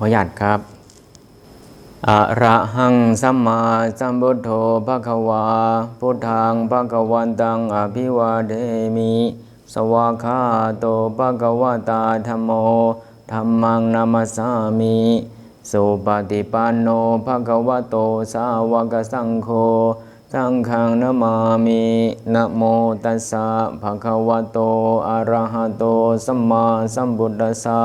ขออนุญาตครับอะระหังสัมมาสัมพุทโธภะคะวา พุทธังภะคะวันตังอภิวาเทมิ สวากาโตภะคะวะตาธัมโมธัมมังนามัสสามิสุปฏิปันโนภะคะวะโตสาวกสังโฆสังฆังนามามินะโมตัสสะภะคะวะโตอะระหะโตสัมมาสัมพุทธัสสะ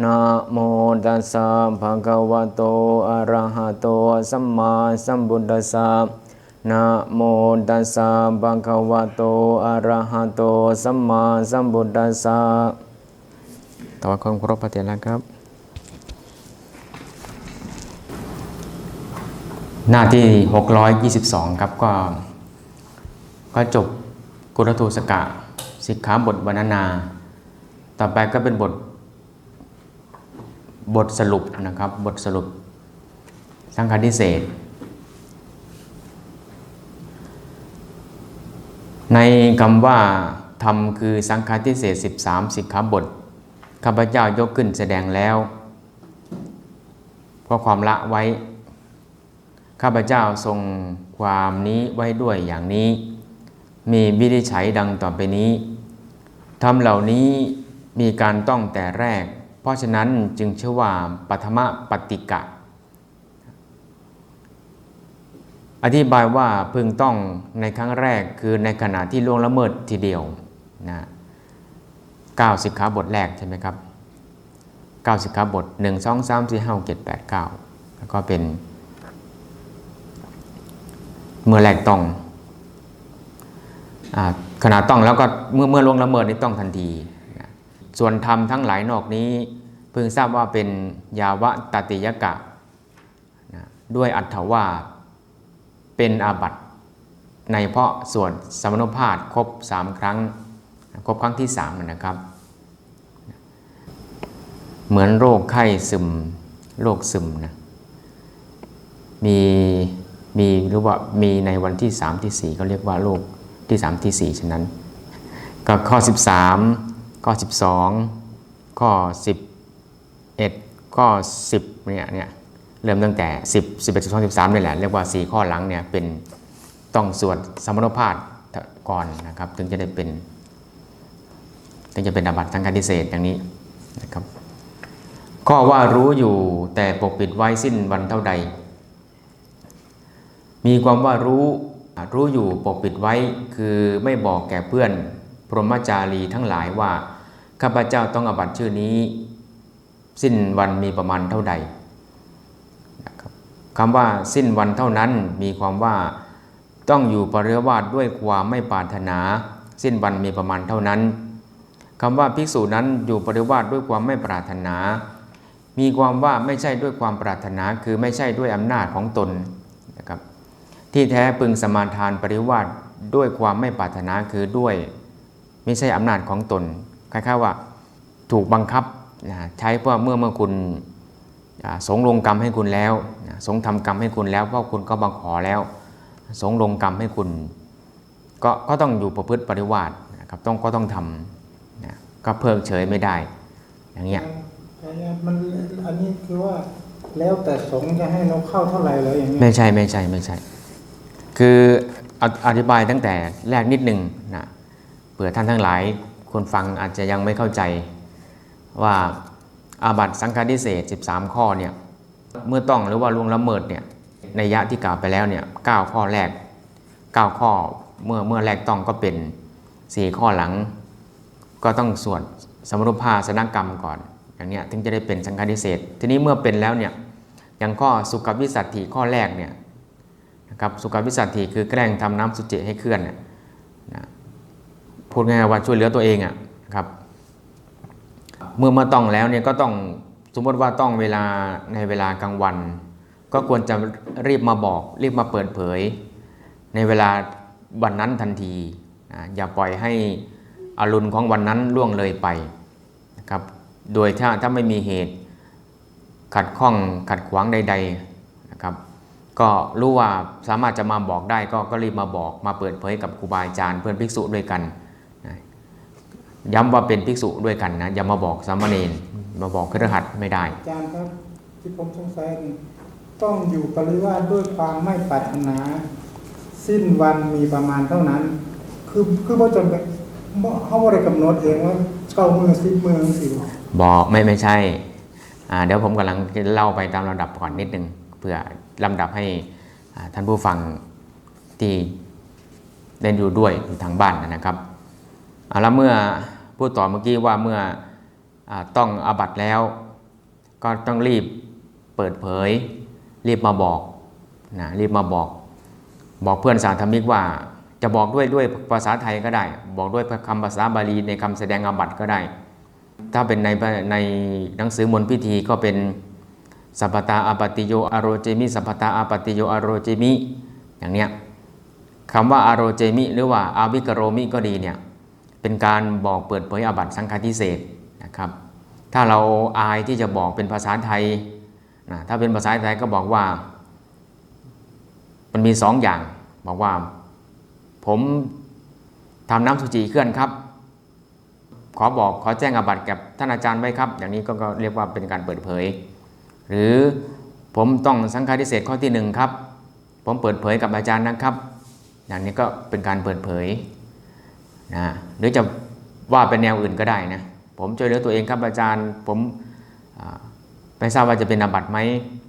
นะโมตัสสะภะคะวะโต อะระหะโต สัมมาสัมพุทธัสสะนะโมตัสสะภะคะวะโต อะระหะโต สัมมาสัมพุทธัสสะต่อความเคารพพระเถระครับ หน้าที่ 622 ครับก็ ก็จบกุรทูสกะสิกขาบทวรรณนา ต่อไปก็เป็นบท บทสรุปนะครับ บทสรุป สังฆาทิเศษ ในคำว่าธรรมคือสังฆาทิเศษ 13 สิกขาบทข้าพเจ้ายกขึ้นแสดงแล้วเพราะความละไว้ ข้าพเจ้าทรงความนี้ไว้ด้วยอย่างนี้ มีวิธีใช้ดังต่อไปนี้ธรรมเหล่านี้มีการต้องแต่แรก เพราะฉะนั้นจึงชื่อว่าปัทมปฏิกะ อธิบายว่าพึงต้องในครั้งแรกคือในขณะที่ล่วงละเมิดทีเดียวนะ9สิกขาบทแรกใช่ไหมครับ9สิกขาบท1 2 3 4 5 7 8 9แล้วก็เป็น เมื่อแรกต้องอขณะต้องแล้วก็เมื่อเมื่อล่วงละเมิดนี่ต้องทันที ส่วนธรรมทั้งหลายนอกนี้เพิ่งทราบว่าเป็นยาวะตติยกะนะด้วยอัตถว่าเป็นอาบัตในเพราะส่วนสมนุภาพครบสามครั้งครบครั้งที่สามนะครับ เหมือนโรคไข้ซึมโรคซึมนะมีมีหรือว่ามีในวันที่3ที่4เขาเรียกว่าโรคที่3ที่4ฉะนั้น ก็ข้อ13 ข้อ 12 ข้อ 11 ข้อ 10เนี่ยเนี่ยเริ่มตั้งแต่ 10 11 12 13นี่แหละเรียกว่า 4 ข้อหลังเนี่ยเป็นต้องสวดสมณพาตก่อนนะครับ ถึงจะได้เป็น ถึงจะเป็นอาบัติทางการทิเศษอย่างนี้นะครับข้อว่ารู้อยู่แต่ปกปิดไว้สิ้นวันเท่าใด มีความว่ารู้รู้อยู่ปกปิดไว้คือไม่บอกแก่เพื่อน พรหมจารีทั้งหลายว่า ข้าพเจ้าต้องอบัตชื่อนี้ สิ้นวันมีประมาณเท่าใดนะครับคำว่าสิ้นวันเท่านั้นมีความว่าต้องอยู่ปริวาสด้วยความไม่ปรารถนา สิ้นวันมีประมาณเท่านั้นคำว่าภิกษุนั้นอยู่ปริวาสด้วยความไม่ปรารถนา มีความว่าไม่ใช่ด้วยความปรารถนาคือไม่ใช่ด้วยอำนาจของตนนะครับที่แท้พึงสมาทานปริวาสด้วยความไม่ปรารถนาคือด้วย ไม่ใช่อำนาจของตน คล้ายๆว่าถูกบังคับนะใช้เพื่อเมื่อเมื่อคุณอ่าสงลงกรรมให้คุณแล้วนะสงทำกรรมให้คุณแล้วเพราะคุณก็บังขอแล้ว สงลงกรรมให้คุณ ก็ก็ต้องอยู่ประพฤติปริวาสนะครับต้องก็ต้องทำนะก็เพิกเฉยไม่ได้ อย่างเงี้ยแต่มันอันนี้คือว่าแล้วแต่สงฆ์จะให้เราเข้าเท่าไหร่เลยอย่างเงี้ยไม่ใช่ไม่ใช่ไม่ใช่ คือออธิบายตั้งแต่แรกนิดหนึ่งนะเผื่อท่านทั้งหลาย คนฟังอาจจะยังไม่เข้าใจว่าอาบัตสังฆาทิเศษ 13 ข้อเนี่ยเมื่อต้องหรือว่าล่วงละเมิดเนี่ยในยะที่กล่าวไปแล้วเนี่ย9ข้อแรก 9 ข้อเมื่อเมื่อแรกต้องก็เป็น 4 ข้อหลัง ก็ต้องสวดสมรุภาสนกรรมก่อนอย่างเนี้ยถึงจะได้เป็นสังฆาทิเศษ ทีนี้เมื่อเป็นแล้วเนี่ยอย่างข้อสุขวิสัตถิข้อแรกเนี่ยนะครับสุขวิสัตถิคือแกล้งทำน้ำสุจิให้เคลื่อนเนี่ย พูดง่ายๆว่าช่วยเหลือตัวเองอะนะครับ เมื่อมาต้องแล้วเนี่ยก็ต้องสมมติว่าต้องเวลาในเวลากลางวัน ก็ควรจะรีบมาบอกรีบมาเปิดเผย ในเวลาวันนั้นทันทีนะอย่าปล่อยให้อารุณของวันนั้นล่วงเลยไปนะครับโดยถ้าถ้าไม่มีเหตุขัดข้องขัดขวางใดๆนะครับก็รู้ว่าสามารถจะมาบอกได้ก็ก็รีบมาบอกมาเปิดเผยกับครูบาอาจารย์เพื่อนภิกษุด้วยกัน ย้ำว่าเป็นภิกษุด้วยกันนะ อย่ามาบอกสามเณรมาบอกครหัสถ์ไม่ได้ อาจารย์ครับที่ผมสงสัยนี่ต้องอยู่ปริวาสด้วยความไม่ปรารถนา สิ้นวันมีประมาณเท่านั้น คือคือพ่อจำเป็นบ่เขาบ่ได้กำหนดเองว่าเก้ามือสิบมือสิบอกไม่ไม่ใช่อ่าเดี๋ยวผมกำลังจะเล่าไปตามลำดับก่อนนิดนึงเพื่อลำดับให้อ่าท่านผู้ฟังที่เล่นอยู่ด้วยอยู่ทางบ้านนะครับ อ่าแล้วเมื่อพูดต่อเมื่อกี้ว่าเมื่ออต้องอาบัตแล้ว ก็ต้องรีบเปิดเผย รีบมาบอกนะรีบมาบอก บอกเพื่อนสาธมิกว่า จะบอกด้วยด้วยภาษาไทยก็ได้ บอกด้วยคำภาษาบาลีในคำแสดงอาบัตก็ได้ ถ้าเป็นในในหนังสือมนต์พิธีก็เป็นสัพตาอาปติโยอโรเจมิสัพตาอาปติโยอโรเจมิอย่างเนี้ยคำว่าอโรเจมิหรือว่าอาวิกโรมิก็ดีเนี่ย เป็นการบอกเปิดเผยอาบัติสังฆาทิเศษนะครับ ถ้าเราอายที่จะบอกเป็นภาษาไทยนะถ้าเป็นภาษาไทยก็บอกว่า มันมีสองอย่าง บอกว่า ผมทำน้ำสุจิเคลื่อนครับ ขอบอกขอแจ้งอาบัติกับท่านอาจารย์ไว้ครับ อย่างนี้ก็ก็เรียกว่าเป็นการเปิดเผย หรือผมต้องสังฆาทิเศษข้อที่หนึ่งครับ ผมเปิดเผยกับอาจารย์นะครับ อย่างนี้ก็เป็นการเปิดเผย นะหรือจะว่าเป็นแนวอื่นก็ได้นะผมช่วยเหลือตัวเองครับอาจารย์ ผมไม่ทราบว่าจะเป็นอาบัติไหม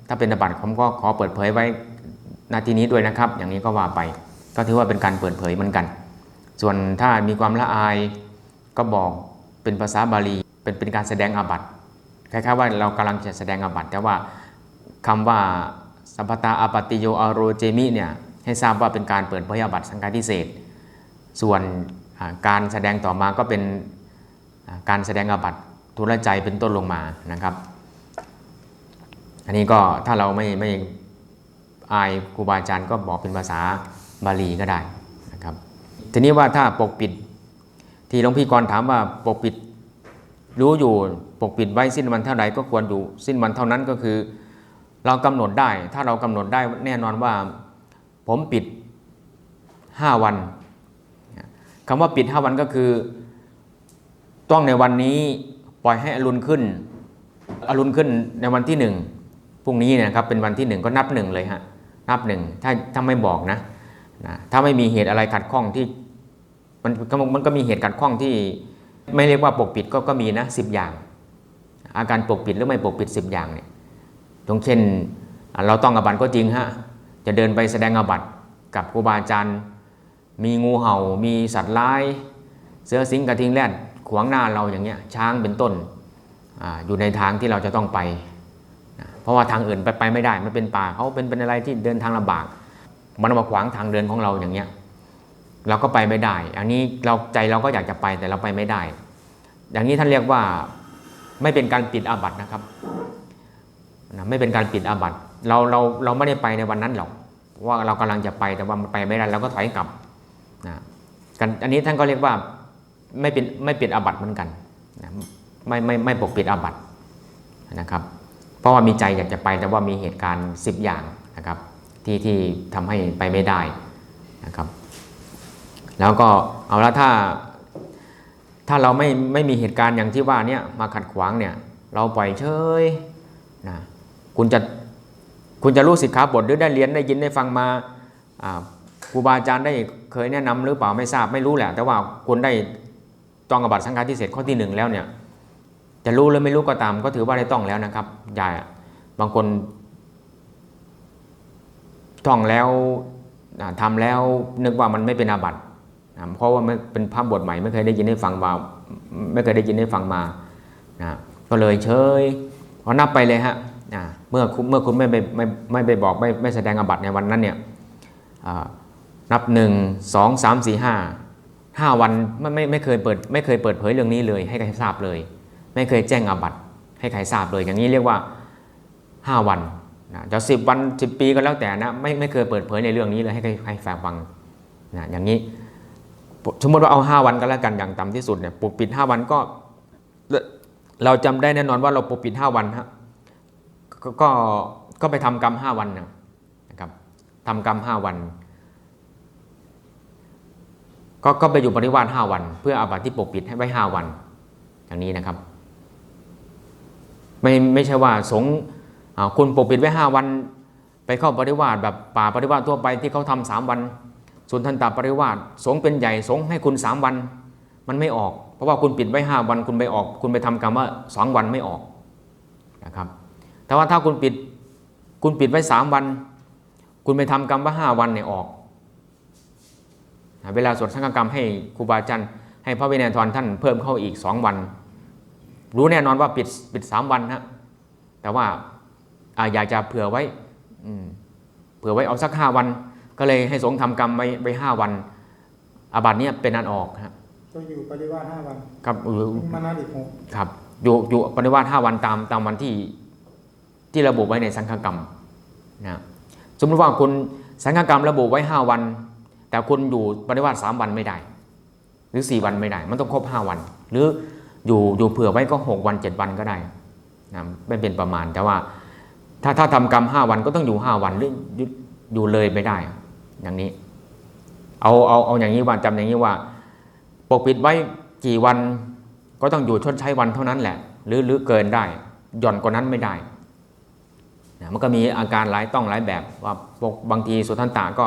ถ้าเป็นอาบัติผมก็ขอเปิดเผยไว้นาทีนี้ด้วยนะครับ อย่างนี้ก็ว่าไป ก็ถือว่าเป็นการเปิดเผยเหมือนกัน ส่วนถ้ามีความละอายก็บอกเป็นภาษาบาลี เป็นเป็นการแสดงอาบัติคล้ายๆว่าเรากำลังจะแสดงอาบัติแต่ว่าคำว่าสัพพตาอาปติโยอโรเจมิเนี่ยให้ทราบว่าเป็นการเปิดเผยอาบัติสังฆาทิเศษส่วน การแสดงต่อมาก็เป็นการแสดงอาบัติทุลใจเป็นต้นลงมานะครับ อันนี้ก็ถ้าเราไม่ไม่อายครูบาอาจารย์ก็บอกเป็นภาษาบาลีก็ได้นะครับทีนี้ว่าถ้าปกปิดที่หลวงพี่กรถามว่าปกปิดรู้อยู่ปกปิดไว้สิ้นวันเท่าใดก็ควรอยู่สิ้นวันเท่านั้นก็คือ เรากำหนดได้ ถ้าเรากำหนดได้แน่นอนว่า ผมปิด 5 วัน คำว่าปิด5วันก็คือ ต้องในวันนี้ปล่อยให้อรุณขึ้น อรุณขึ้นในวันที่หนึ่งพรุ่งนี้นะครับเป็นวันที่หนึ่งก็นับหนึ่งเลยฮะนับหนึ่งถ้าถ้าไม่บอกนะนะถ้าไม่มีเหตุอะไรขัดข้องที่มันมันก็มีเหตุขัดข้องที่ไม่เรียกว่าปกปิดก็ก็มีนะสิบอย่าง อาการปกปิดหรือไม่ปกปิดสิบอย่างเนี่ยตรงเช่นเราต้องอบัติก็จริงฮะจะเดินไปแสดงอบัติกับครูบาอาจารย์ มีงูเห่า มีสัตว์ร้าย เสือสิงกระทิงแรดขวางหน้าเราอย่างเงี้ยช้างเป็นต้นออยู่ในทางที่เราจะต้องไป เพราะว่าทางอื่นไปไปไม่ได้มันเป็นป่าเขาเป็นเป็นอะไรที่เดินทางลำบาก มันมาขวางทางเดินของเราอย่างเงี้ยเราก็ไปไม่ได้ อันนี้เราใจเราก็อยากจะไปแต่เราไปไม่ได้ อย่างนี้ท่านเรียกว่าไม่เป็นการปิดอาบัตนะครับนะไม่เป็นการปิดอาบัตเราเราเราไม่ได้ไปในวันนั้นหรอกว่าเรากำลังจะไปแต่ว่ามันไปไม่ได้เราก็ถอยกลับ นะกันอันนี้ท่านก็เรียกว่าไม่เป็นไม่ปิดอาบัติเหมือนกันนะไม่ไม่ไม่ปกปิดอาบัตินะครับ เพราะว่ามีใจอยากจะไปแต่ว่ามีเหตุการณ์ 10 อย่างนะครับ ที่ที่ทำให้ไปไม่ได้นะครับ แล้วก็เอาละถ้าถ้าเราไม่ไม่มีเหตุการณ์อย่างที่ว่าเนี่ยมาขัดขวางเนี่ยเราปล่อยเฉยนะคุณจะคุณจะรู้สิกขาบทหรือได้เรียนได้ยินได้ฟังมา ครูบาอาจารย์ได้เคยแนะนำหรือเปล่าไม่ทราบไม่รู้แหละ แต่ว่าคุณได้ต้องอบัตสังฆาทิเศษข้อที่หนึ่งแล้วเนี่ยจะรู้หรือไม่รู้ก็ตาม ก็ถือว่าได้ต้องแล้วนะครับย่าบางคนท่องแล้วอ่าทำแล้วนึกว่ามันไม่เป็นอาบัตินะเพราะว่ามันเป็นภาพบทใหม่ไม่เคยได้ยินได้ฟังมาไม่เคยได้ยินได้ฟังมานะก็เลยเฉยพอนับไปเลยฮะเมื่อเมื่อคุณไม่ไปไม่ไม่ไปบอกไม่ไม่แสดงอาบัติในวันนั้นเนี่ยอ่า นับหนึ่งสองสามสี่ห้าห้าวันไม่ไม่ไม่เคยเปิดไม่เคยเปิดเผยเรื่องนี้เลย ให้ใครทราบเลย ไม่เคยแจ้งอาบัติให้ใครทราบเลย อย่างนี้เรียกว่า 5 วันนะจะสิบวันสิปีก็แล้วแต่นะไม่ไม่เคยเปิดเผยในเรื่องนี้เลยให้ใครใครฝากฟังนะอย่างนี้สมมติว่าเอา 5 วันก็แล้วกันอย่างต่ำที่สุดเนี่ยปกปิด 5 วันก็ เราจำได้แน่นอนว่าเราปกปิด 5 วันฮะก็ก็ไปทำกรรม 5 วันนะครับทำกรรม 5 วัน ก็ก็ไปอยู่ปริวาส5วัน เพื่ออาบัติที่ปกปิดให้ไว้5วัน อย่างนี้นะครับ ไม่ไม่ใช่ว่าสงคุณปกปิดไว้5วัน ไปเข้าปริวาสแบบป่าปริวาสทั่วไปที่เขาทำสามวันสุนทันตปริวาสสงเป็นใหญ่สงให้คุณ3วัน มันไม่ออก เพราะว่าคุณปิดไว้5วันคุณไปออก คุณไปทำกรรมว่า2วันไม่ออกนะครับ แต่ว่าถ้าคุณปิดคุณปิดไว้3วัน คุณไปทำกรรมว่า5วันเนี่ยออก เวลาสวดสังฆกรรมให้ครูบาอาจารย์ให้พระวินัยทรท่านเพิ่มเข้าอีก 2 วัน รู้แน่นอนว่าปิดปิด3วันฮะแต่ว่าอาอยากจะเผื่อไว้อืมเผื่อไว้เอาสัก5วัน ก็เลยให้สงฆ์ทำกรรมไว้ไว้ห้าวัน อาบัติเนี้ยเป็นอันออกครับก็อยู่ปริวาสห้าวันครับอยู่มานาดิหกครับ อยู่อยู่ปฏิวัติห้าวันตามตามวันที่ที่ระบุไว้ในสังฆกรรมนะสมมติว่าคุณสังฆกรรมระบุไว้5วัน แต่คุณอยู่ปฏิวัติสามวันไม่ได้ หรือ 4 วันไม่ได้ มันต้องครบ 5 วัน หรืออยู่อยู่เผื่อไว้ก็ 6 วัน 7 วันก็ได้นะไม่เป็นประมาณแต่ว่า ถ้าถ้าทำกรรม 5 วันก็ต้องอยู่ 5 วันหรืออยู่อยู่เลยไม่ได้ อย่างนี้ เอาเอาเอาอย่างนี้ว่าจำอย่างนี้ว่า ปกปิดไว้กี่วันก็ต้องอยู่ชดใช้วันเท่านั้นแหละ หรือหรือเกินได้หย่อนกว่านั้นไม่ได้นะมันก็มีอาการหลายต้องหลายแบบว่าปกบางทีสุทันตะก็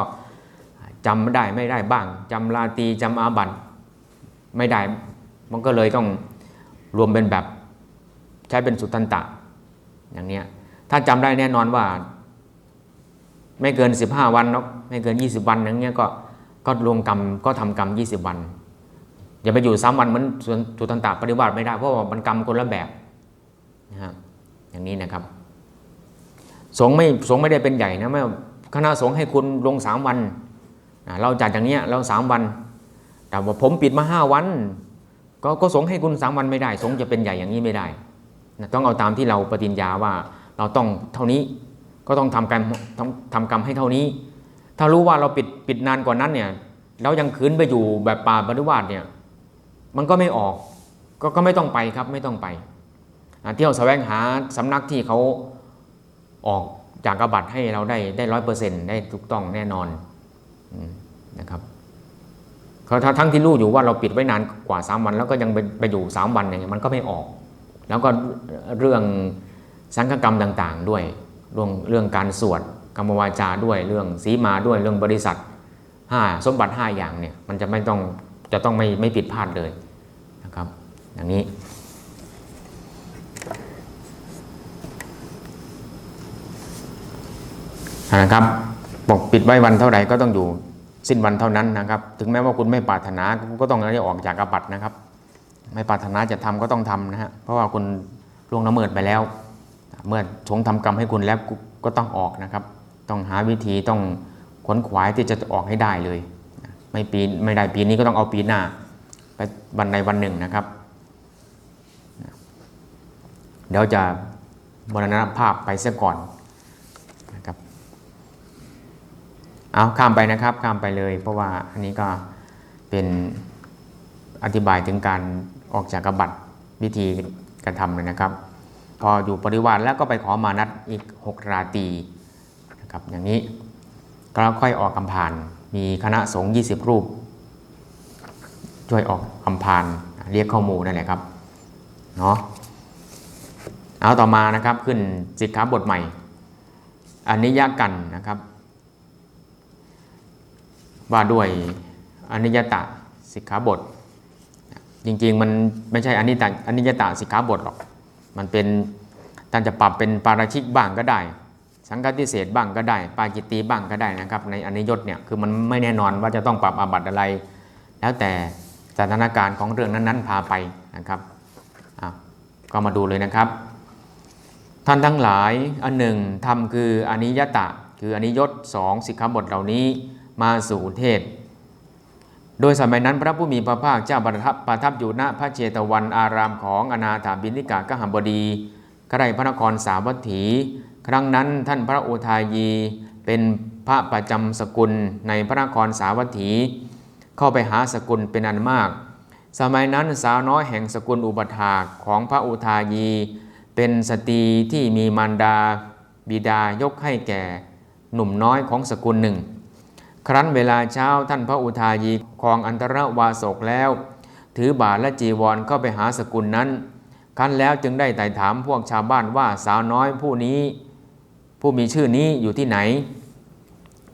จำไม่ได้ไม่ได้บ้างจำลาตีจำอาบัตไม่ได้ มันก็เลยต้องรวมเป็นแบบใช้เป็นสุทันตะ อย่างเนี้ยถ้าจำได้แน่นอนว่า ไม่เกิน 15 วันเนาะไม่เกิน 20 วันอย่างเงี้ยก็ก็รวมกรรมก็ทำกรรม 20 วัน อย่าไปอยู่สามวันเหมือนส่วนสุตันตะปฏิบัติไม่ได้เพราะว่ามันกรรมคนละแบบนะฮะอย่างนี้นะครับ สงไม่สงไม่ได้เป็นใหญ่นะไม่คณะสงฆ์ให้คุณลงสามวัน เราจัดอย่างเนี้ยเราสามวัน แต่ว่าผมปิดมาห้าวัน ก็ก็สงฆ์ให้คุณสามวันไม่ได้ สงฆ์จะเป็นใหญ่อย่างนี้ไม่ได้นะต้องเอาตามที่เราปฏิญญาว่าเราต้องเท่านี้ก็ต้องทำกรรมต้องทำกรรมให้เท่านี้ ถ้ารู้ว่าเราปิดปิดนานกว่านั้นเนี่ยแล้วยังคืนไปอยู่แบบป่าปฏิวัติเนี่ยมันก็ไม่ออกก็ก็ไม่ต้องไปครับไม่ต้องไปเที่ยวแสวงหาสำนักที่เขาออกจากกบัตรให้เราได้ได้ร้อยเปอร์เซ็นต์ได้ถูกต้องแน่นอน นะครับเขาทั้งที่รู้อยู่ว่าเราปิดไว้นานกว่า 3 วัน แล้วก็ยังไปไปอยู่ 3 วันเนี่ยมันก็ไม่ออก แล้วก็เรื่องสังฆกรรมต่างๆ ด้วยเรื่องเรื่องการสวดกรรมวาจาด้วยเรื่องสีมาด้วยเรื่องบริษัทห้าสมบัติ 5 อย่างเนี่ยมันจะไม่ต้องจะต้องไม่ไม่ผิดพลาดเลยนะครับอย่างนี้นะครับ ปกปิดไว้วันเท่าไหร่ก็ต้องอยู่สิ้นวันเท่านั้นนะครับ ถึงแม้ว่าคุณไม่ปรารถนาก็ต้องได้ออกจากอาบัตินะครับ ไม่ปรารถนาจะทำก็ต้องทำนะฮะเพราะว่าคุณล่วงละเมิดไปแล้ว เมื่อชงทำกรรมให้คุณแล้วก็ต้องออกนะครับ ต้องหาวิธีต้องขวนขวายที่จะออกให้ได้เลย ไม่ปีไม่ได้ปีนี้ก็ต้องเอาปีหน้าไปวันใดวันหนึ่งนะครับเดี๋ยวจะมรณภาพไปเสียก่อนนะครับ เอาข้ามไปนะครับข้ามไปเลย เพราะว่าอันนี้ก็เป็นอธิบายถึงการออกจากกบัตวิธีการทำเลยนะครับ พออยู่ปริวารแล้วก็ไปขอมานัดอีก 6 ราตรีนะครับอย่างนี้ก็ค่อยออกคำผ่านมีคณะสงฆ์20 รูป ช่วยออกคำพานเรียกข้อมูลนั่นแหละครับเนาะเอาต่อมานะครับขึ้นสิกขาบทใหม่อันนิยกันนะครับ ว่าด้วยอนิยตะสิกขาบท จริงๆมันไม่ใช่อนิตะอนิยตะสิกขาบทหรอก มันเป็นท่านจะปรับเป็นปาราชิกบ้างก็ได้ สังฆทิเศษบ้างก็ได้ ปาจิตตีบ้างก็ได้นะครับ ในอนิยตเนี่ยคือมันไม่แน่นอนว่าจะต้องปรับอาบัติอะไร แล้วแต่สถานการณ์ของเรื่องนั้นๆพาไปนะครับอะก็มาดูเลยนะครับ ท่านทั้งหลายอันหนึ่งทำคืออนิยตะ คืออนิยตสองสิกขาบทเหล่านี้ มาสู่เทศ โดยสมัยนั้นพระผู้มีพระภาคเจ้าประทับประทับอยู่ณพระเจตวันอารามของอนาถาบินิกากหัมบดีใกล้พระนครสาวัตถี ครั้งนั้นท่านพระโอทายีเป็นพระประจำสกุลในพระนครสาวัตถี เข้าไปหาสกุลเป็นอันมาก สมัยนั้นสาวน้อยแห่งสกุลอุปถากของพระอุทายี เป็นสตรีที่มีมารดา บิดายกให้แก่ หนุ่มน้อยของสกุลหนึ่ง ครั้นเวลาเช้าท่านพระอุทายีครองอันตรวาสกแล้ว ถือบาทและจีวรเข้าไปหาสกุลนั้นครั้นแล้วจึงได้ไต่ถามพวกชาวบ้านว่าสาวน้อยผู้นี้ ผู้มีชื่อนี้อยู่ที่ไหน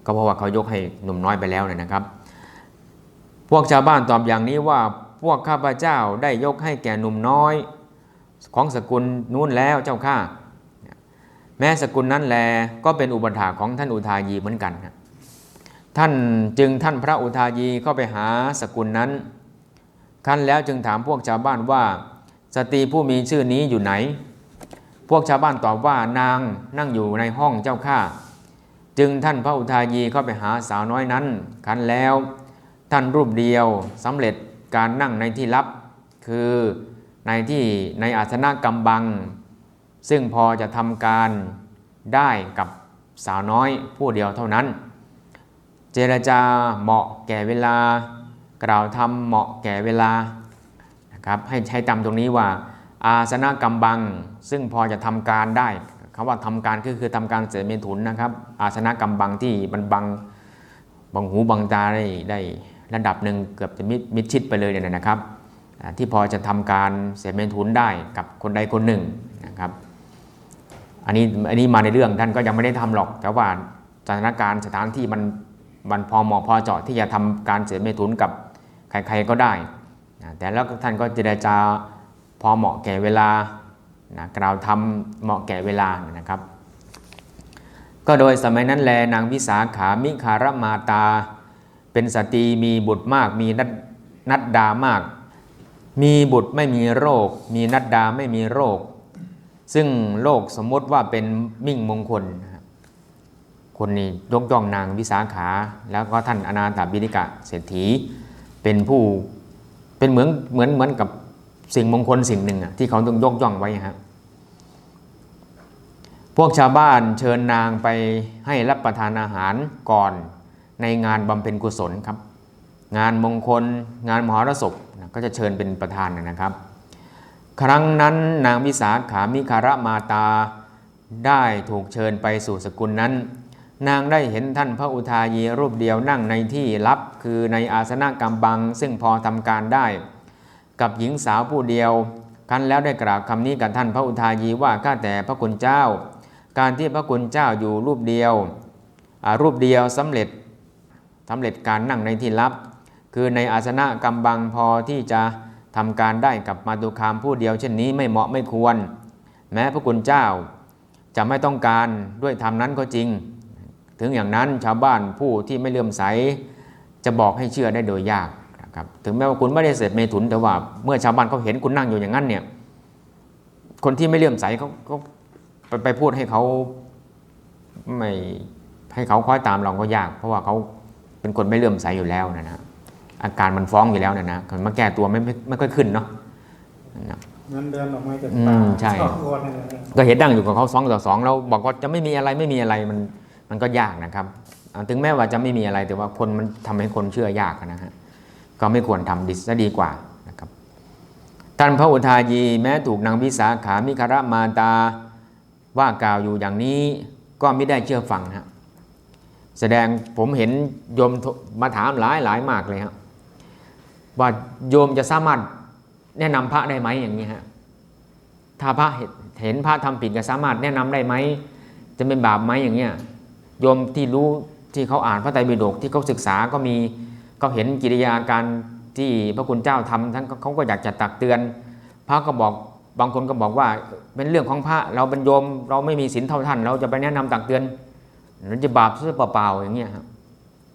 ก็เพราะว่าเขายกให้หนุ่มน้อยไปแล้วเนี่ยนะครับ พวกชาวบ้านตอบอย่างนี้ว่าพวกข้าพเจ้าได้ยกให้แก่หนุ่มน้อย ของสกุลนู้นแล้วเจ้าข้าแม้สกุลนั้นแลก็เป็นอุปถาของท่านอุทายีเหมือนกันนะ ท่านจึงท่านพระอุทายีเข้าไปหาสกุลนั้นขั้นแล้วจึงถามพวกชาวบ้านว่าสตรีผู้มีชื่อนี้อยู่ไหน พวกชาวบ้านตอบว่านางนั่งอยู่ในห้องเจ้าข้าจึงท่านพระอุทายีเข้าไปหาสาวน้อยนั้นคันแล้วท่านรูปเดียวสำเร็จการนั่งในที่ลับ คือในที่ในอาสนะกำบัง ซึ่งพอจะทำการได้กับสาวน้อยผู้เดียวเท่านั้น เจรจาเหมาะแก่เวลา กล่าวทำเหมาะแก่เวลานะครับให้ใช้จำตรงนี้ว่า อาสนะกำบัง ซึ่งพอจะทำการได้คำว่าทำการก็คือทำการเสริมเมถุนนะครับ อาสนะกำบังที่มันบังบังหูบังตาได้ได้ระดับหนึ่งเกือบจะมิดชิดไปเลยเนี่ยนะครับ ที่พอจะทำการเสริมเมถุนได้กับคนใดคนหนึ่งนะครับ อันนี้อันนี้มาในเรื่องท่านก็ยังไม่ได้ทำหรอก แต่ว่าสถานการณ์สถานที่มัน มันพอเหมาะพอเจาะที่จะทำการเสริมเมถุนกับใครๆก็ได้นะแต่แล้วท่านก็เจรจาพอเหมาะแก่เวลานะกล่าวทำเหมาะแก่เวลานะครับ ก็โดยสมัยนั้นแลนางวิสาขามิคารมาตา เป็นสตรีมีบุตรมาก มีนัดนัดดามาก มีบุตรไม่มีโรค มีนัดดาไม่มีโรค ซึ่งโลกสมมติว่าเป็นมิ่งมงคล คนนี้ยกย่องนางวิสาขา แล้วก็ท่านอนาถาบิณิกะเศรษฐี เป็นผู้เป็นเหมือนเหมือนเหมือนกับสิ่งมงคลสิ่งหนึ่งอะที่เขาต้องยกย่องไว้ครับพวกชาวบ้านเชิญนางไปให้รับประทานอาหารก่อนในงานบำเพ็ญกุศลครับ งานมงคลงานมหรสพก็จะเชิญเป็นประธานนะครับ ครั้งนั้นนางวิสาขามิคารมาตาได้ถูกเชิญไปสู่สกุลนั้น นางได้เห็นท่านพระอุทายีรูปเดียวนั่งในที่ลับคือในอาสนะกำบัง ซึ่งพอทำการได้ กับหญิงสาวผู้เดียวคันแล้วได้กล่าวคำนี้กับท่านพระอุทายีว่าข้าแต่พระคุณเจ้า การที่พระคุณเจ้าอยู่รูปเดียวรูปเดียวสำเร็จสำเร็จการนั่งในที่ลับ คือในอาสนะกำบังพอที่จะทำการได้กับมาตุคามผู้เดียว เช่นนี้ไม่เหมาะไม่ควร แม้พระคุณเจ้าจะไม่ต้องการด้วยธรรมนั้นก็จริง ถึงอย่างนั้นชาวบ้านผู้ที่ไม่เลื่อมใสจะบอกให้เชื่อได้โดยยากนะครับถึงแม้ว่าคุณไม่ได้เสร็จเมถุน แต่ว่าเมื่อชาวบ้านเขาเห็นคุณนั่งอยู่อย่างนั้นเนี่ยคนที่ไม่เลื่อมใสเขาเขาไปไปพูดให้เขาไม่ให้เขาคอยตามเราก็ยาก เพราะว่าเขาเป็นคนไม่เลื่อมใสอยู่แล้วนะนะอาการมันฟ้องอยู่แล้วนะนะคนมาแก้ตัวไม่ไม่ไม่ค่อยขึ้นเนาะนะเงินเดือนออกมาจากอืมปากใช่ครอบครัวเนี่ยนะก็เห็นดังอยู่กับเขาสองต่อสองเราบอกว่าจะไม่มีอะไรไม่มีอะไรมัน มันก็ยากนะครับ ถึงแม้ว่าจะไม่มีอะไรแต่ว่าคนมันทำให้คนเชื่อยากนะฮะก็ไม่ควรทำดิซะดีกว่านะครับท่านพระอุทายีแม้ถูกนางวิสาขามิคารมาตาว่ากล่าวอยู่อย่างนี้ก็ไม่ได้เชื่อฟังฮะแสดงผมเห็นโยมมาถามหลายหลายมากเลยฮะว่าโยมจะสามารถแนะนำพระได้ไหมอย่างนี้ฮะถ้าพระเห็นพระทำผิดก็สามารถแนะนำได้ไหมจะเป็นบาปไหมอย่างเงี้ย โยมที่รู้ที่เขาอ่านพระไตรปิฎกที่เขาศึกษาก็มีเขาเห็นกิริยาการที่พระคุณเจ้าทำท่านเขาก็อยากจะตักเตือน พระก็บอกบางคนก็บอกว่าเป็นเรื่องของพระเราเป็นโยมเราไม่มีศีลเท่าท่าน เราจะไปแนะนำตักเตือนมันจะบาปซะเปล่าๆอย่างเงี้ยครับ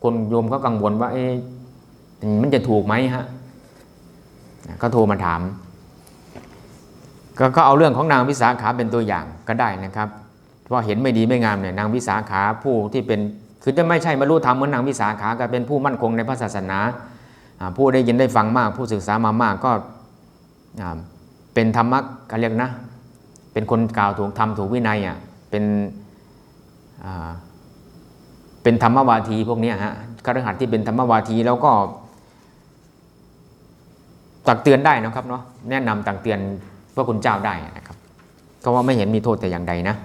คนโยมก็กังวลว่าเอ๊ะมันจะถูกไหมฮะก็โทรมาถาม ก็เอาเรื่องของนางวิสาขาเป็นตัวอย่างก็ได้นะครับ เพราะเห็นไม่ดีไม่งามเนี่ยนางวิสาขาผู้ที่เป็นคือจะไม่ใช่บรรลุธรรมเหมือนนางวิสาขาก็เป็นผู้มั่นคงในพระศาสนาผู้ได้ยินได้ฟังมาก ผู้ศึกษามามากก็เป็นธรรมะกันเรียกนะ เป็นคนกล่าวถูกธรรมถูกวินัยอะเป็นเป็นธรรมวาทีพวกนี้ฮะคฤหัสถ์ที่เป็นธรรมวาทีแล้วก็ตักเตือนได้นะครับเนาะแนะนำตักเตือนพระคุณเจ้าได้นะครับก็ว่าไม่เห็นมีโทษแต่อย่างใดนะ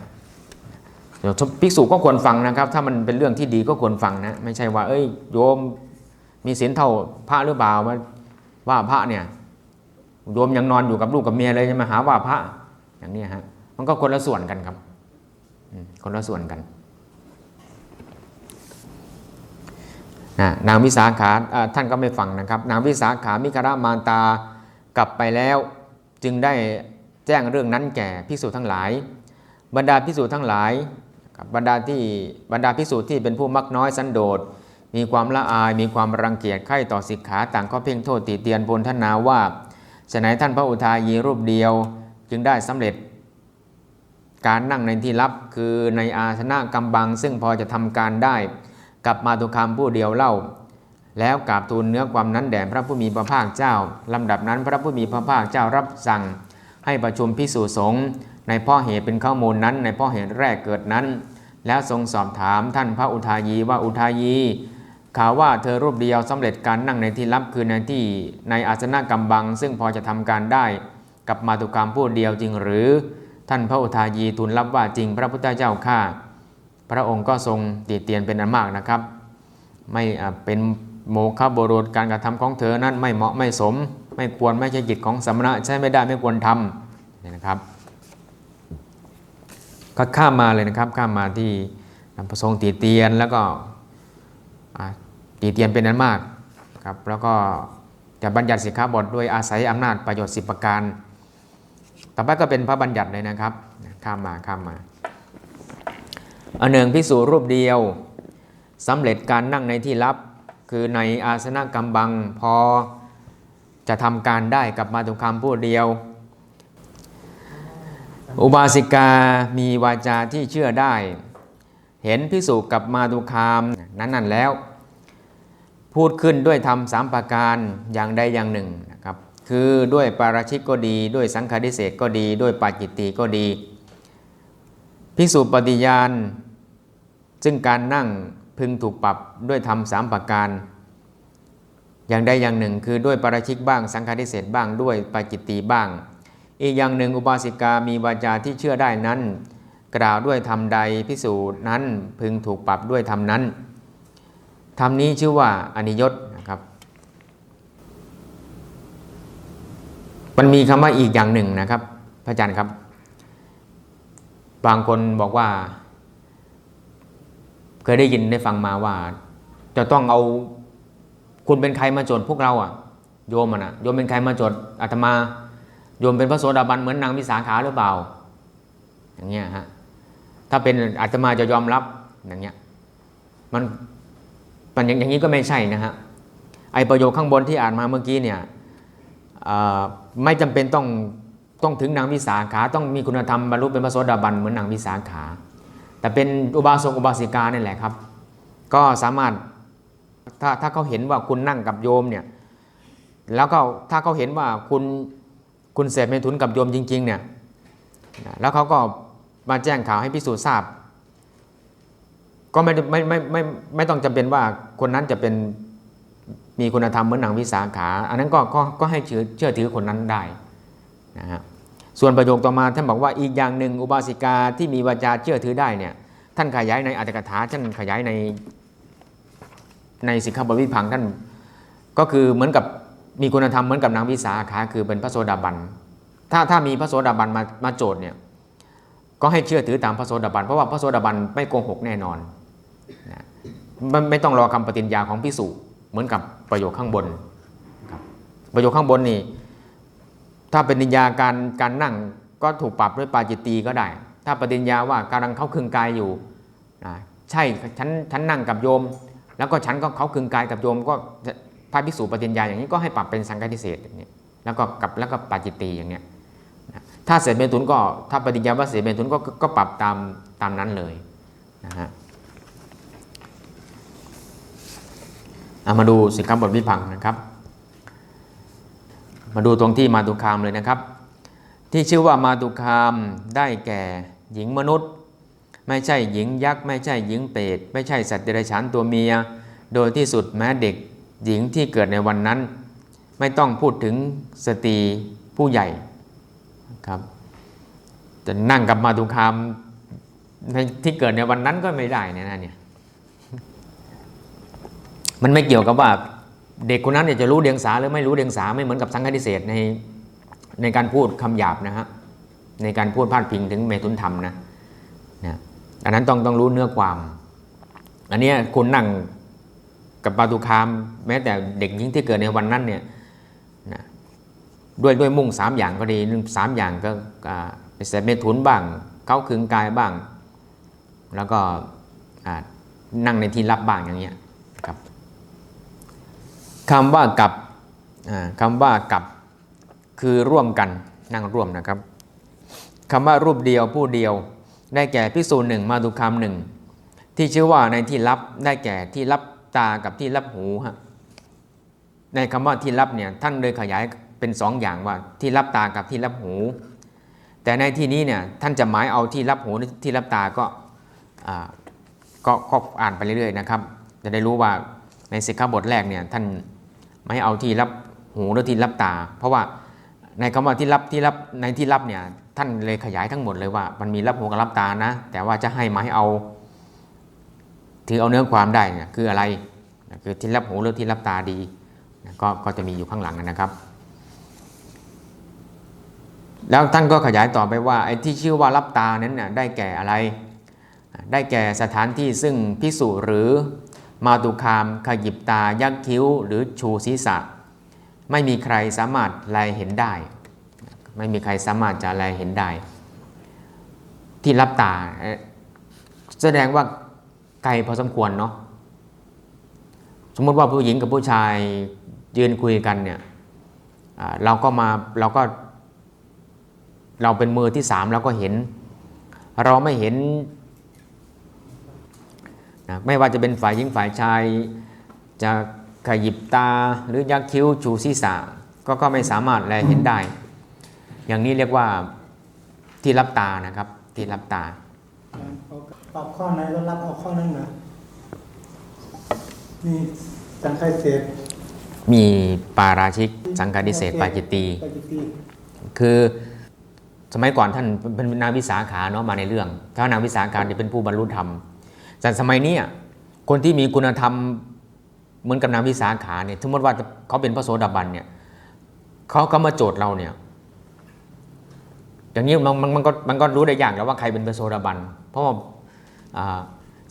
เดี๋ยวภิกษุก็ควรฟังนะครับ ถ้ามันเป็นเรื่องที่ดีก็ควรฟังนะไม่ใช่ว่า เอ้ย โยมมีศีลเท่าพระหรือเปล่าว่าว่าพระเนี่ยโยมยังนอนอยู่กับลูกกับเมียเลยจะมาหาว่าพระอย่างนี้ฮะมันก็คนละส่วนกันครับคนละส่วนกันนะนางวิสาขาท่านก็ไม่ฟังนะครับ นางวิสาขามิคารามานตากลับไปแล้ว จึงได้แจ้งเรื่องนั้นแก่ภิกษุทั้งหลาย บรรดาภิกษุทั้งหลาย กับบรรดาที่บรรดาภิกษุที่เป็นผู้มักน้อยสันโดษมีความละอายมีความรังเกียจใคร่ต่อสิกขาต่างก็เพ่งโทษติเตียนพลทนาว่าฉะไหนท่านพระอุทายีรูปเดียวจึงได้สำเร็จ การนั่งในที่ลับคือในอาสนะกำบัง ซึ่งพอจะทำการได้กับมาตุคามผู้เดียวเล่า แล้วกราบทูลเนื้อความนั้นแด่พระผู้มีพระภาคเจ้าลำดับนั้นพระผู้มีพระภาคเจ้ารับสั่งให้ประชุมพิสูจสงฆ์ในพ่อเหตุเป็นข้อมูลนั้น ในพ่อเหตุแรกเกิดนั้น แล้วทรงสอบถามท่านพระอุทายีว่าอุทายีข่าวว่าเธอรูปเดียวสำเร็จการนั่งในที่ลับคือในที่ในอาสนะกำบัง ซึ่งพอจะทำการได้กับมาตุกรรมผู้เดียวจริงหรือ ท่านพระอุทายีทูลรับว่าจริงพระพุทธเจ้าข้าพระองค์ก็ทรงติเตียนเป็นอันมากนะครับ ไม่เป็นโมฆะโบรดการกระทำของเธอนั้นไม่เหมาะไม่สม ไม่ควรไม่ใช่กิจของสมณะใช่ไม่ได้ไม่ควรทำนะครับ ก็ข้ามมาเลยนะครับ ข้ามมาที่นำประสงค์ตีเตียนแล้วก็ตีเตียนเป็นนั้นมากครับแล้วก็จะบัญญัติสิกขาบทด้วยอาศัยอำนาจประโยชน์สิบประการ ต่อไปก็เป็นพระบัญญัติเลยนะครับ ข้ามมาข้ามมาอันหนึ่งพิสูรูปเดียวสำเร็จการนั่งในที่ลับ คือในอาสนะกำบังพอจะทำการได้กับมาตุคามผู้เดียว อุบาสิกามีวาจาที่เชื่อได้ เห็นพิสูจกับมาตุคามนั้นนั่นแล้ว พูดขึ้นด้วยธรรมสามประการอย่างใดอย่างหนึ่งนะครับคือด้วยปาราชิกก็ดี ด้วยสังฆาทิเศษก็ดี ด้วยปาจิตติก็ดีภิกษุปฏิญาณ ซึ่งการนั่งพึงถูกปรับด้วยธรรมสามประการ อย่างใดอย่างหนึ่ง คือด้วยปาราชิกบ้าง สังฆาทิเศษบ้างด้วยปาจิตติบ้าง อีกอย่างหนึ่งอุบาสิกามีวาจาที่เชื่อได้นั้น กล่าวด้วยธรรมใดพิสูจน์นั้นพึงถูกปรับด้วยธรรมนั้นธรรมนี้ชื่อว่าอนิยตนะครับ มันมีคำว่าอีกอย่างหนึ่งนะครับ พระอาจารย์ครับ บางคนบอกว่า เคยได้ยินได้ฟังมาว่า จะต้องเอาคุณเป็นใครมาโจทย์พวกเราอะ โยมอะนะโยมเป็นใครมาโจทย์อาตมา โยมเป็นพระโสดาบันเหมือนนางวิสาขาหรือเปล่า อย่างเงี้ยฮะถ้าเป็นอาตมาจะยอมรับอย่างเงี้ยมันมันอย่างอย่างนี้ก็ไม่ใช่นะฮะไอประโยคข้างบนที่อ่านมาเมื่อกี้เนี่ยไม่จำเป็นต้องต้องถึงนางวิสาขา ต้องมีคุณธรรมบรรลุเป็นพระโสดาบันเหมือนนางวิสาขา แต่เป็นอุบาสกอุบาสิกานี่แหละครับ ก็สามารถถ้าถ้าเขาเห็นว่าคุณนั่งกับโยมเนี่ยแล้วก็ถ้าเขาเห็นว่าคุณ คุณเสพเมถุนกับโยมจริง ๆ เนี่ยแล้วเขาก็มาแจ้งข่าวให้พิสูจน์ทราบ ก็ไม่ไม่ไม่ไม่ไม่ไม่ต้องจำเป็นว่าคนนั้นจะเป็นมีคุณธรรมเหมือนนางวิสาขา อันนั้นก็ก็ก็ให้เชื่อเชื่อถือคนนั้นได้นะฮะส่วนประโยคต่อมาท่านบอกว่าอีกอย่างหนึ่งอุบาสิกาที่มีวาจาเชื่อถือได้เนี่ยท่านขยายในอัตถกถาท่านขยายในในสิกขาบทวิพังท่านก็คือเหมือนกับ มีคุณธรรมเหมือนกับนางวิสาขาคือเป็นพระโสดาบัน ถ้าถ้ามีพระโสดาบันมามาโจทย์เนี่ยก็ให้เชื่อถือตามพระโสดาบัน เพราะว่าพระโสดาบันไม่โกหกแน่นอนนะไม่ไม่ต้องรอคำปฏิญญาของพิสุเหมือนกับประโยคข้างบนครับประโยคข้างบนนี่ถ้าปฏิญญาการการนั่งก็ถูกปรับด้วยปาจิตตีก็ได้ ถ้าปฏิญญาว่ากำลังเข้าคึงกายอยู่นะใช่ฉันฉันนั่งกับโยม แล้วก็ฉันก็เขาคึงกายกับโยมก็ พระภิกษุปฏิญญาอย่างนี้ก็ให้ปรับเป็นสังฆทิเศษอย่างนี้แล้วก็กับแล้วก็ปาจิตตีอย่างเนี้ยถ้าเสร็จเมตุนก็ถ้าปฏิญญาว่าเสร็จเมตุนก็ก็ปรับตามตามนั้นเลยนะฮะเอามาดูสิกขาบทวิพังนะครับ มาดูตรงที่มาตุคามเลยนะครับ ที่ชื่อว่ามาตุคามได้แก่หญิงมนุษย์ ไม่ใช่หญิงยักษ์ ไม่ใช่หญิงเปรตไม่ใช่สัตว์เดรัจฉานตัวเมีย โดยที่สุดแม้เด็ก หญิงที่เกิดในวันนั้น ไม่ต้องพูดถึงสตรีผู้ใหญ่ครับจะนั่งกับมาตุคามในที่เกิดในวันนั้นก็ไม่ได้นะเนี่ยมันไม่เกี่ยวกับว่าเด็กคนนั้นจะรู้เดียงสาหรือไม่รู้เดียงสาไม่เหมือนกับสังฆทิเศษในในการพูดคำหยาบนะฮะในการพูดพาดพิงถึงเมตุนธรรมนะนะอันนั้นต้องต้องรู้เนื้อความ อันนี้คุณนั่ง กับปาตุคามแม้แต่เด็กหญิงที่เกิดในวันนั้นเนี่ยนะด้วยด้วยมุ่งสามอย่างก็ดีนึ่งสามอย่างก็เป็นเสเมถุนบ้างเข้าคึงกายบ้าง แล้วก็นั่งในที่ลับบ้างอย่างเงี้ยครับคำว่ากับคำว่ากับคือร่วมกันนั่งร่วมนะครับคำว่ารูปเดียวผู้เดียว ได้แก่พิสูจน์หนึ่งมาดุคามหนึ่งที่ชื่อว่าในที่ลับได้แก่ที่ลับ ตากับที่ลับหูฮะในคำว่าที่ลับเนี่ยท่านเลยขยายเป็นสองอย่างว่าที่ลับตากับที่ลับหู แต่ในที่นี้เนี่ยท่านจะหมายเอาที่ลับหูหรือที่ลับตาก็ก็ก็อ่านไปเรื่อยๆนะครับ จะได้รู้ว่าในสิกขาบทแรกเนี่ยท่านไม่เอาที่ลับหูหรือที่ลับตา เพราะว่าในคำว่าที่ลับที่ลับในที่ลับเนี่ยท่านเลยขยายทั้งหมดเลยว่า มันมีลับหูกับลับตานะ แต่ว่าจะให้หมายเอา ถือเอาเนื้อความได้เนี่ยคืออะไรนะคือที่รับหูหรือที่รับตาดีนะก็ก็จะมีอยู่ข้างหลังนะครับ แล้วท่านก็ขยายต่อไปว่าไอ้ที่ชื่อว่ารับตานั้นน่ะได้แก่อะไร ได้แก่สถานที่ซึ่งพิสูหรือมาตุคามขยิบตายักคิ้ว หรือชูศีรษะ ไม่มีใครสามารถแลเห็นได้ ไม่มีใครสามารถจะแลเห็นได้ ที่รับตา แสดงว่า ไกลพอสมควรเนาะสมมติว่าผู้หญิงกับผู้ชายยืนคุยกันเนี่ยเราก็มาเราก็ เราเป็นมือที่สามเราก็เห็น เราไม่เห็นนะไม่ว่าจะเป็นฝ่ายหญิงฝ่ายชาย จะขยิบตาหรือยักคิ้วชูศีรษะก็ก็ไม่สามารถแลเห็นได้ อย่างนี้เรียกว่าที่รับตานะครับที่รับตา เอาปรับข้อไหนก็รับเอาข้อนั้นนะนี่สังคายเศษมีปาราชิกสังฆาดิเศษปาจิตตีปาจิตตีคือสมัยก่อนท่านเป็นนางวิสาขาเนาะมาในเรื่อง ถ้านางวิสาขาเนี่ยเป็นผู้บรรลุธรรมแต่สมัยเนี้ยคนที่มีคุณธรรมเหมือนกับนางวิสาขาเนี่ยสมมติว่าเขาเป็นพระโสดาบันเนี่ยเขาก็มาโจทย์เราเนี่ยอย่างนี้มันมันมันก็มันก็รู้ได้ยากแล้วว่าใครเป็นพระโสดาบัน เพราะว่าอ่า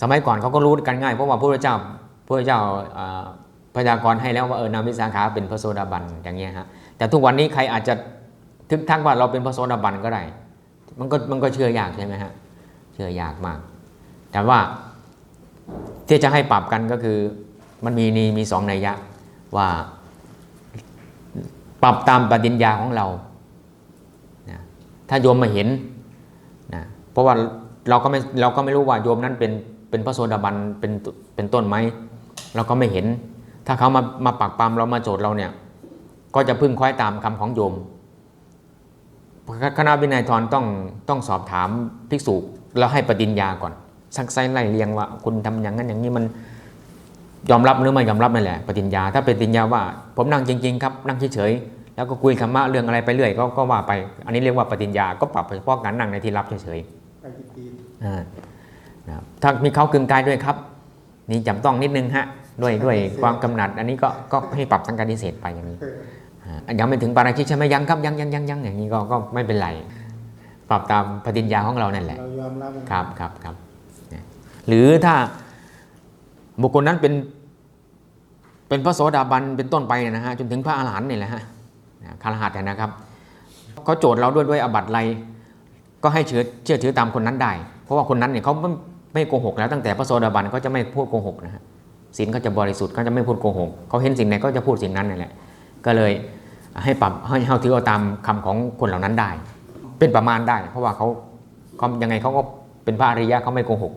สมัยก่อนเขาก็รู้กันง่ายเพราะว่าพระพุทธเจ้าพระพุทธเจ้าพยากรณ์ให้แล้วว่าเออนางวิสาขาเป็นพระโสดาบันอย่างเงี้ยฮะแต่ทุกวันนี้ใครอาจจะทึกทักว่าเราเป็นพระโสดาบันก็ได้ มันก็มันก็เชื่อยากใช่ไหมฮะเชื่อยากมาก แต่ว่าที่จะให้ปรับกันก็คือมันมีนี่มีสองนัยยะว่าปรับตามปฏิญญาของเรานะถ้าโยมมาเห็นนะเพราะว่า เราก็ไม่เราก็ไม่รู้ว่าโยมนั้นเป็นเป็นพระโสดาบันเป็นเป็นต้นไหมเราก็ไม่เห็น ถ้าเขามามาปักปามเรามาโจทย์เราเนี่ย ก็จะพึ่งคล้อยตามคำของโยมคณะวินัยทรต้องต้องสอบถามภิกษุแล้วให้ปฏิญญาก่อนซักไซไล่เรียงว่า คุณทำอย่างนั้นอย่างนี้มันยอมรับหรือไม่ยอมรับนั่นแหละปฏิญญา ถ้าปฏิญญาว่า ผมนั่งจริง ๆ ครับนั่งเฉยๆแล้วก็คุยธรรมะเรื่องอะไรไปเรื่อยก็ก็ว่าไป อันนี้เรียกว่าปฏิญญาก็ปรับเฉพาะการนั่งในที่รับเฉยๆ ถ้ามีเขากึ่งกายด้วยครับ นี่จำต้องนิดนึงฮะด้วยด้วยความกำหนัด อันนี้ก็ก็ให้ปรับสังกัดดิเศษไปอย่างนี้เอออ่ายังไม่ถึงปาราชิกใช่ไหมยังครับยังยังยังยังอย่างนี้ก็ก็ไม่เป็นไร ปรับตามปฏิญญาของเรานั่นแหละเรายอมรับครับครับครับเนี่ยหรือถ้าบุคคลนั้นเป็นเป็นพระโสดาบันเป็นต้นไปเนี่ยนะฮะจนถึงพระอาหารหันต์เนี่ยแหละฮะนะคารหัสถ์เนี่ยนะครับเขาโจทย์เราด้วยด้วยอบัตไรก็ให้เชื่อเชื่อถือตามคนนั้นได้เพ ราะว่าคนนั้นเนี่ยเขาไม่ไม่โกหกแล้วตั้งแต่พระโสดาบันก็จะไม่พูดโกหกนะฮะศีลเขาจะบริสุทธิ์เขาจะไม่พูดโกหกเขาเห็นสิ่งไหนก็จะพูดสิ่งนั้นนั่นแหละก็เลยให้ปรับให้เขาถือเอาตามคำของคนเหล่านั้นได้ เป็นประมาณได้ เพราะว่าเขาเขายังไงเขาก็เป็นพระอริยะเขาไม่โกหก